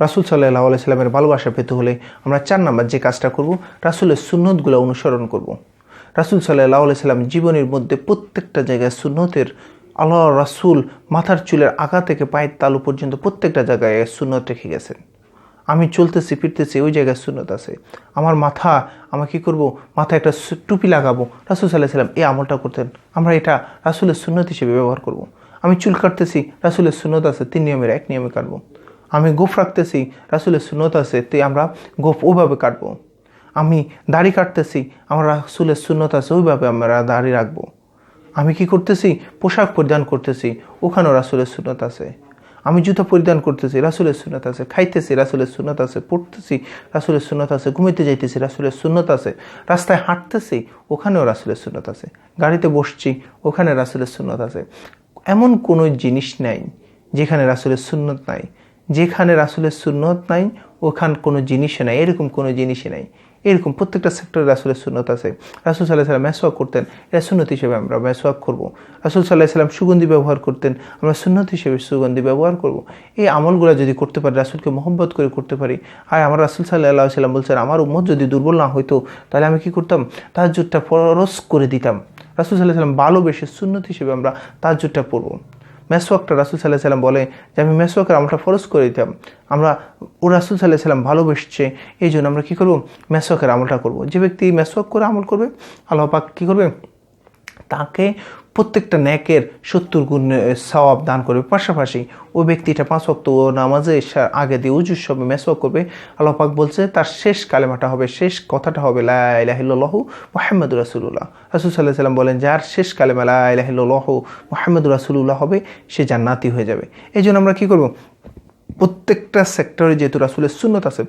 রাসুল সাল্লাহ আলাইসাল্লামের ভালোবাসা পেতে হলে আমরা চার নাম্বার যে কাজটা করব, রাসুলের সুন্নতগুলো অনুসরণ করব। রাসুল সাল্লাহ আলাইসাল্লাম জীবনের মধ্যে প্রত্যেকটা জায়গায় সুন্নতের আল্লাহ রাসুল মাথার চুলের আগা থেকে পায়ের তালু পর্যন্ত প্রত্যেকটা জায়গায় সুন্নত রেখে গেছেন। আমি চলতেছি, ফিরতেছি, ওই জায়গায় সুন্নত আছে। আমার মাথা আমরা কী করব? মাথায় একটা টুপি লাগাবো। রাসুল সাল্লাহ সাল্লাম এই আমলটা করতেন। আমরা এটা রাসুলের সুন্নত হিসেবে ব্যবহার করব। আমি চুল কাটতেছি, রাসুলের সুন্নত আছে, তিন নিয়মের এক নিয়মে কাটবো। আমি গোফ রাখতেছি রাসুলের সুন্নত আছে তে আমরা গোফ ওইভাবে কাটবো আমি দাড়ি কাটতেছি আমার রাসুলের সুন্নত আছে ওইভাবে আমরা দাড়ি রাখব আমি কি করতেছি পোশাক পরিধান করতেছি ওখানেও রাসুলের সুন্নত আছে আমি জুতো পরিধান করতেছি রাসুলের সুন্নত আছে খাইতেছি রাসুলের সুন্নত আছে পড়তেছি রাসুলের সুন্নত আছে ঘুমাইতে যাইতেছি রাসুলের সুন্নত আছে রাস্তায় হাঁটতেছি ওখানেও রাসুলের সুন্নত আছে গাড়িতে বসছি ওখানে রাসুলের সুন্নত আছে এমন কোনো জিনিস নাই যেখানে রাসুলের সুন্নত নাই যেখানে রাসুলের সুন্নত নাই, ওখান কোনো জিনিসে নাই, এরকম কোনো জিনিসই নাই। এরকম প্রত্যেকটা সেক্টরে রাসুলের সুন্নত আছে। রাসুল সাল্লাহ সাল্লাম মেসওয়াক করতেন, এটা সুন্নত হিসেবে আমরা মেসওয়াক করব। রাসুল সাল্লাহ সাল্লাম সুগন্ধি ব্যবহার করতেন, আমরা সুন্নত হিসেবে সুগন্ধি ব্যবহার করব। এই আমলগুলো যদি করতে পারি, রাসুলকে মহব্বত করে করতে পারি, আর আমার রাসুল সাল্লাহ সাল্লাম বলছেন, আমার উম্মত যদি দুর্বল না হইতো, তাহলে আমি কি করতাম? তার জোরটা ফরস করে দিতাম। রাসুল সাল্লাহ সাল্লাম ভালোবেসে সুন্নত হিসেবে আমরা তার জোরটা পড়ব। মেসওয়াকটা রাসুল সাল্লাহ সাল্লাম বলে যে, আমি মেসওয়াকের আমলটা ফরজ করে দিতাম। আমরা, ও রাসুল সাল্লাহ সাল্লাম ভালোবেসছে, এই জন্য আমরা কী করব? মেসওয়াকের আমলটা করব। যে ব্যক্তি মেসওয়াক করে আমল করবে, আল্লাহ পাক কী করবে? তাকে প্রত্যেকটা ন্যাকের সত্তর গুণ সওয়াব দান করবে। পাশাপাশি ওই ব্যক্তিটা পাঁচ ওয়াক্ত নামাজে আগে দিয়ে উজুর সবে মেসওয়াক করবে। আল্লাহ পাক বলছে, তার শেষ কালেমাটা হবে, শেষ কথাটা হবে লাহিল্লাহু মোহাম্মদ রাসুল্লাহ রাসুল সাল্লাহ সাল্লাম বলেন, যার শেষ কালেমা লাহিল্লাহ মোহাম্মদ রাসুল্লাহ হবে, সে জান্নাতি হয়ে যাবে। এই জন্য আমরা কী করব? প্রত্যেকটা সেক্টরে যেহেতু রাসুলের সুন্নত আছে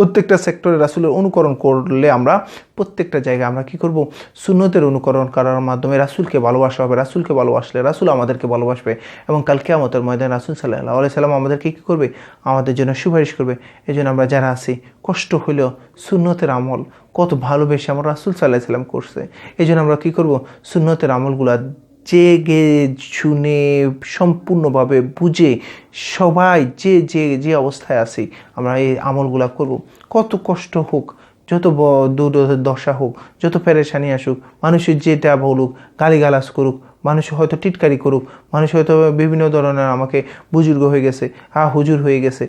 প্রত্যেকটা সেক্টরে রাসুলের অনুকরণ করলে আমরা প্রত্যেকটা জায়গায় আমরা কি করব? সুন্নতের অনুকরণ করার মাধ্যমে রাসুলকে ভালোবাসা হবে, রাসুলকে ভালোবাসলে রাসুল আমাদেরকে ভালোবাসবে এবং কালকে আমাদের ময়দান রাসুল সাল্লাহ আলাই সাল্লাম আমাদেরকে কী করবে? আমাদের জন্য সুপারিশ করবে। এই জন্য আমরা যারা আছি, কষ্ট হলেও সুন্নতের আমল কত ভালোবেসে আমার রাসুল সাল্লাহ সাল্লাম করছে। এই জন্য আমরা কী করব? সুন্নতের আমলগুলা জেগে শুনে সম্পূর্ণভাবে বুঝে সবাই যে যে যে অবস্থায় আছি, আমরা এই আমলগুলো করব। কত কষ্ট হোক, যত দুর্দশা হোক, যত পেরেশানি আসুক, মানুষের যেটা বলুক, গালিগালাজ করুক, মানুষ হয়তো টিটকারি করুক, মানুষ হয়তো বিভিন্ন ধরনের আমাকে বুজুর্গ হয়ে গেছে হা হুজুর হয়ে গেছে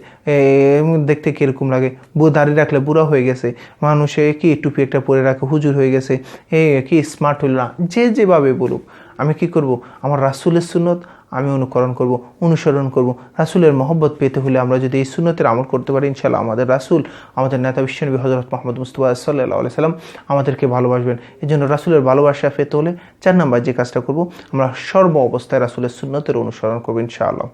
দেখতে কীরকম লাগে বু দাড়ি রাখলে বুড়া হয়ে গেছে, মানুষে কি টুপি একটা পরে রাখে, হুজুর হয়ে গেছে, এ, কি স্মার্ট হইল না, যে যেভাবে বলুক। আমি কি করব? আমার রাসুলের সুনত আমি অনুকরণ করব, অনুসরণ করব। রাসুলের মহব্বত পেতে হলে আমরা যদি এই সুন্নতের আমল করতে পারি ইনশাল্লাহ আমাদের রাসুল, আমাদের নেতা বিশ্বনবী হজরত মোহাম্মদ মুস্তফা সাল্লাহ সাল্লাম আমাদেরকে ভালোবাসবেন। এই জন্য রাসুলের ভালোবাসা পেতে হলে চার নাম্বার যে কাজটা করব, আমরা সর্ব অবস্থায় রাসুলের সুন্নতের অনুসরণ করব, ইনশাআল্লাহ।